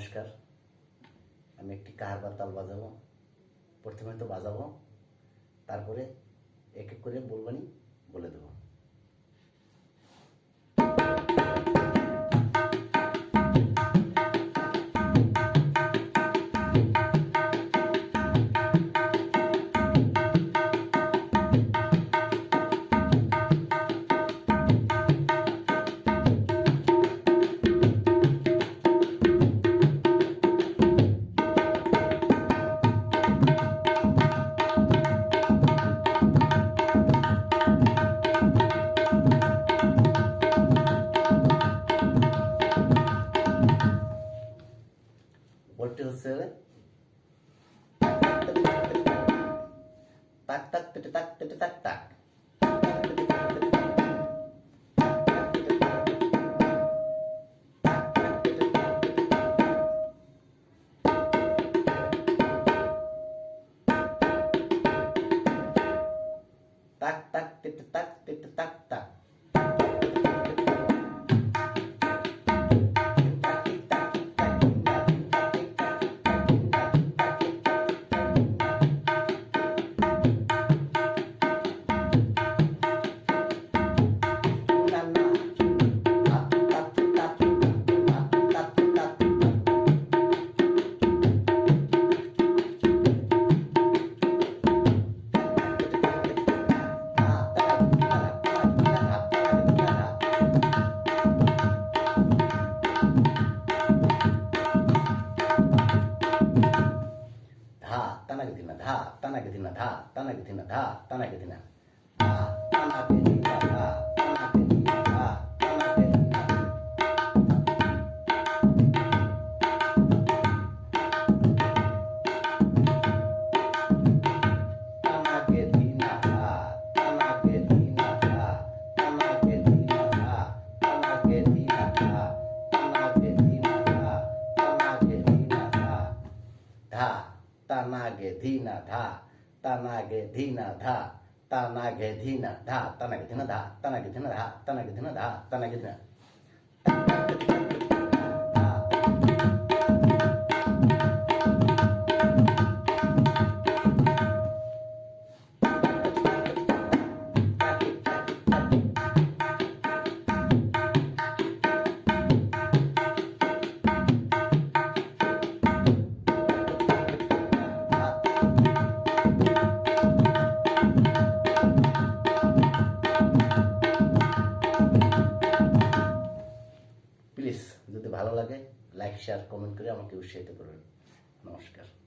নমস্কার। আমি একটি কার বা তাল বাজাবো। প্রথমে তো বাজাবো, তারপরে এক এক করে বলবানি বলে দেবো। voltage seven. Tak tak tak tak tak tak tak tak. ಧಾ ತನಗ ದಿನ ಧಾ ತನಗ ದಿನ ಧಾ ತನಗ ದಿನ ಧಾ ತನಗ ದಿನ ಧಾ. तानागे धीना धा तानागे धीना धा तानागे धीना धा तानागे धीना धा तानागे धीना धा तानागे धीना धा तानागे धीना যদি ভালো লাগে লাইক শেয়ার কমেন্ট করে আমাকে উৎসাহিত করবেন। নমস্কার।